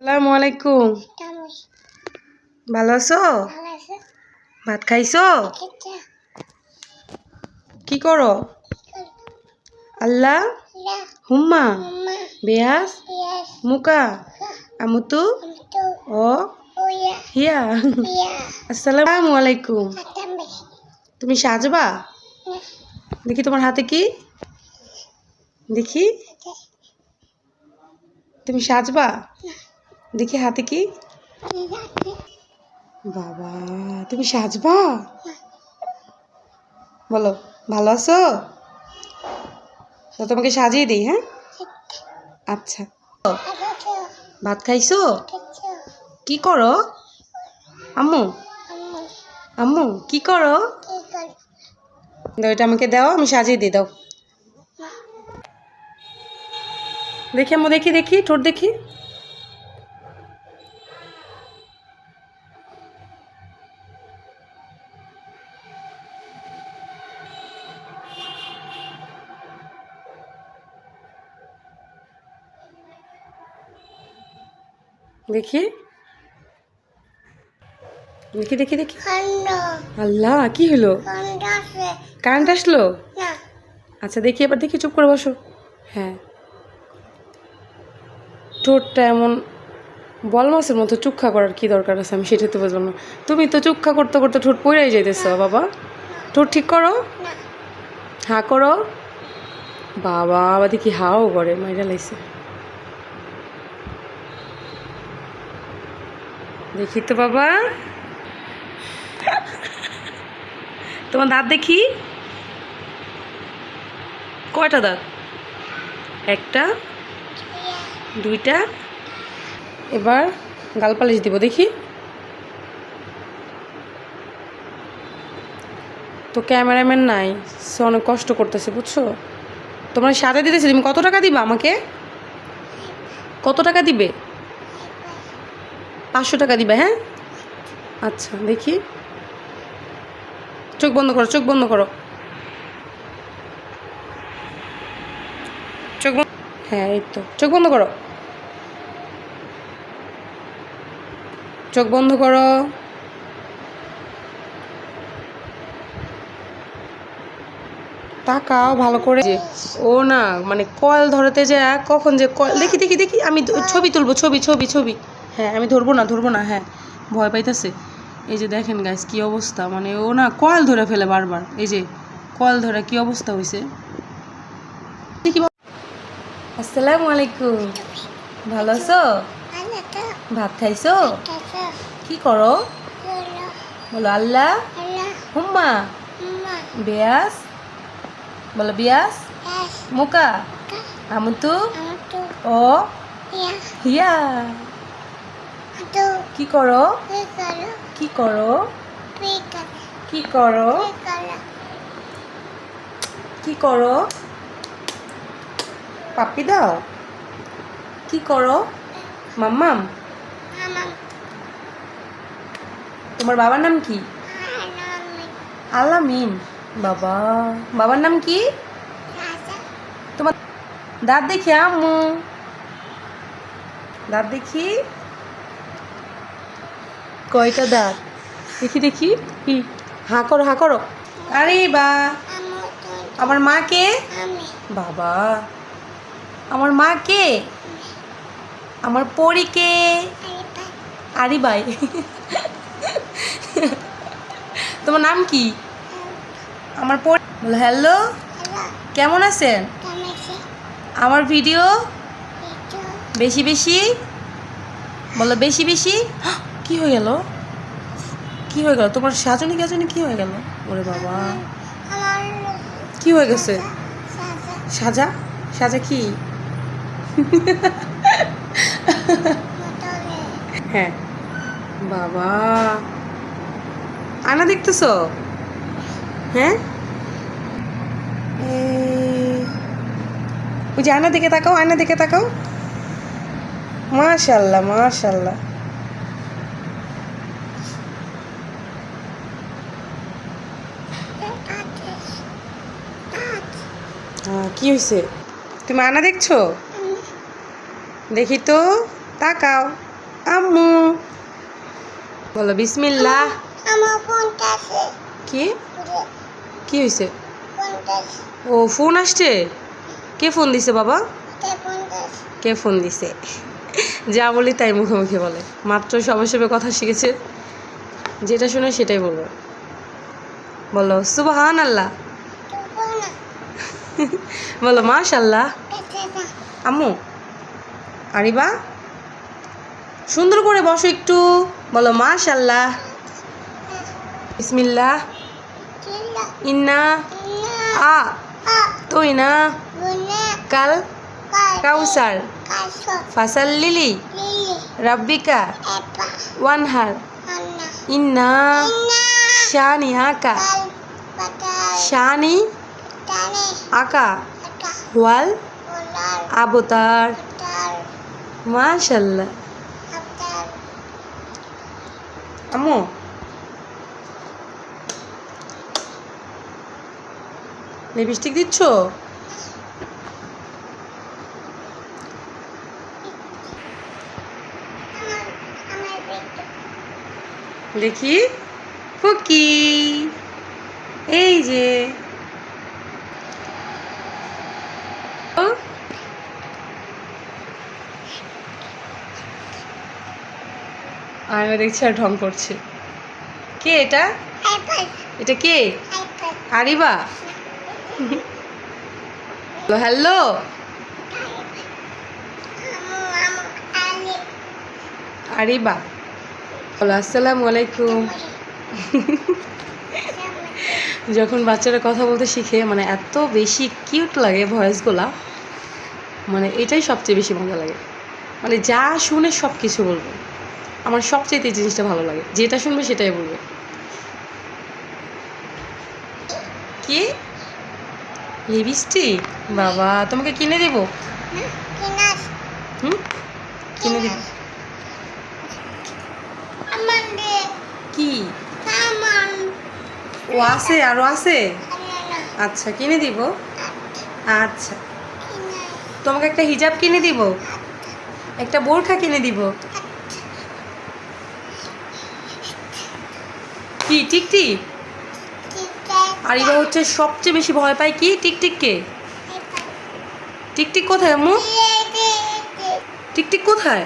আসসালামু আলাইকুম। ভালো আছো? ভাত খাইছো? কি করো? আল্লাহ? হুম্মা? বেয়াস? মুকা? আমুতু? ও? হিয়া? আসসালামু আলাইকুম। তুমি সাজবা? দেখি তোমার হাতে কি? দেখি। তুমি সাজবা? দেখি হাতে কি? বাবা তুমি সাজবা? বলো ভালো আছো? তো তোমাকে সাজিয়ে দিই হ্যাঁ? আচ্ছা। ভাত খাইছো? কি করো? আম্মু? আম্মু কি করো? দাও এটা আমাকে দাও আমি সাজিয়ে দিই দাও। দেখি আম্মু দেখি দেখি ঠোঁট দেখি। দেখি। দেখি দেখি দেখি। আল্লাহ কি হলো? কারেন্ট আসলো? আচ্ছা দেখি এবার দেখি চুপ করে বসো। হ্যাঁ। ঠোঁটটা এমন বল মাছের মতো চুক্ষা করার কি দরকার আছে? আমি সেটা তো বুঝলাম না। তুমি তো চুক্ষা করতে করতে ঠোঁট পড়াই যাইতেছ বাবা। ঠোঁট ঠিক করো? হা করো? বাবা আবার দেখি হাও করে মাইরা লাইছে। দেখি তো বাবা। তোমার দাঁত দেখি। কয়টা দাঁত? একটা, দুইটা। এবার গাল পালিশ দিব, দেখি। তো ক্যামেরাম্যান নাই, সে অনেক কষ্ট করতেছে, বুঝছ? তোমরা সাথে দিতেছি, তুমি কত টাকা দিবা আমাকে? কত টাকা দিবে? পাঁচশো টাকা দিবে হ্যাঁ? আচ্ছা দেখি। চোখ বন্ধ করো, চোখ বন্ধ করো। চোখ বন্ধ হ্যাঁ এই তো। চোখ বন্ধ করো। চোখ বন্ধ করো। তাকাও ভালো করে। যে ও না মানে কয়েল ধরতে যা কখন যে কয়েল দেখি দেখি দেখি, আমি ছবি তুলবো, ছবি ছবি ছবি। হ্যাঁ আমি ধরবো না ধরবো না হ্যাঁ। ভয় পাইতেছে। এই যে দেখেন গাইস কি অবস্থা। মানে ও না কল ধরে ফেলে বারবার। এই যে কল ধরে কি অবস্থা হয়েছে আসসালামু আলাইকুম। ভালো আছো? ভাত খাইছো? কি করো? বলো, আল্লাহ? হুম্মা? বিয়াস? বলো, বিয়াস? মুকা? আমুতু? ও? হিয়া? কি করো? কি করো? কি করো? কি করো? পাপ্পি দাও। কি করো? মাম্মাম। তোমার বাবার নাম কি? আলামিন। বাবা। বাবার নাম কি? তোমার দাঁত দেখি আম্মু। দাঁত দেখি। কয়টা দাঁত? দেখি দেখি। কি? হাঁ করো হাঁ করো। আরে বা। আমার মা কে? বাবা। আমার মা কে? আমার পরি কে? আরি বাই তোমার নাম কি? আমার পরি। হ্যালো? কেমন আছেন? আমার ভিডিও? বেশি বেশি? বলো, বেশি বেশি? কি হয়ে গেল? কি হয়ে গেল? তোমার সাজনি গাজনি কি হয়ে গেল? ওরে বাবা। কি হয়ে গেছে? সাজা? সাজা কি? হ্যাঁ। বাবা। আয়না দেখতেছো? হ্যাঁ? ওই যে আয়না দিকে তাকাও আয়না দিকে তাকাও। মাশাল্লাহ মাশাল্লাহ হ্যাঁ কি হয়েছে তুমি আনা দেখছ? দেখি তো তাকাও। আম্মু। বলো বিসমিল্লাহ। কি? কি হয়েছে ও ফোন আসছে? কে ফোন দিছে বাবা? কে ফোন দিছে? যা বলি তাই মুখে মুখে বলে। মাত্র সবে সবে কথা শিখেছে। যেটা শুনে সেটাই বলব। বলো সুবহান আল্লাহ বলো মাশাল্লাহ। না আম্মু আরিবা সুন্দর করে বসো একটু। বলো মাশাল্লাহ। বিসমিল্লাহ। চিল্লা। ইন্না। না আ। তৈনা। বুনে কাল। কাউসার। ফাসাল লিলি। রাব্বিকা। ওয়ানহার। ইন্না। ইন্না। শানি। আকা? ওয়াল? আবতার? তার মাশাল্লাহ। আম্মু। লিপস্টিক দিচ্ছ? দেখি। ফুকি এই যে ও, আমি দেখছি আর ঢং করছে। কে এটা? এটা কে? আরিবা? হ্যালো? আরিবা। বলো আসসালামু আলাইকুম। যখন বাচ্চারা কথা বলতে শিখে মানে এত বেশি কিউট লাগে ভয়েসগুলা মানে এটাই সবচেয়ে বেশি মজা লাগে। মানে যা শুনে সব কিছু বলবে। আমার সবচেয়ে এই জিনিসটা ভালো লাগে। যেটা শুনবে সেটাই বলবে। কি? লিপস্টিক? বাবা, তোমাকে কিনে দেব? হুম? কিনে দেব। কি? ও আছে আরও আছে? আচ্ছা কিনে দিব। আচ্ছা। তোমাকে একটা হিজাব কিনে দিব। একটা বোরখা কিনে দিব। কি? টিকটিক আর হচ্ছে সবচেয়ে বেশি ভয় পায় কি? টিকটিককে টিকটিক কোথায়, আম্মু? টিকটিক কোথায়?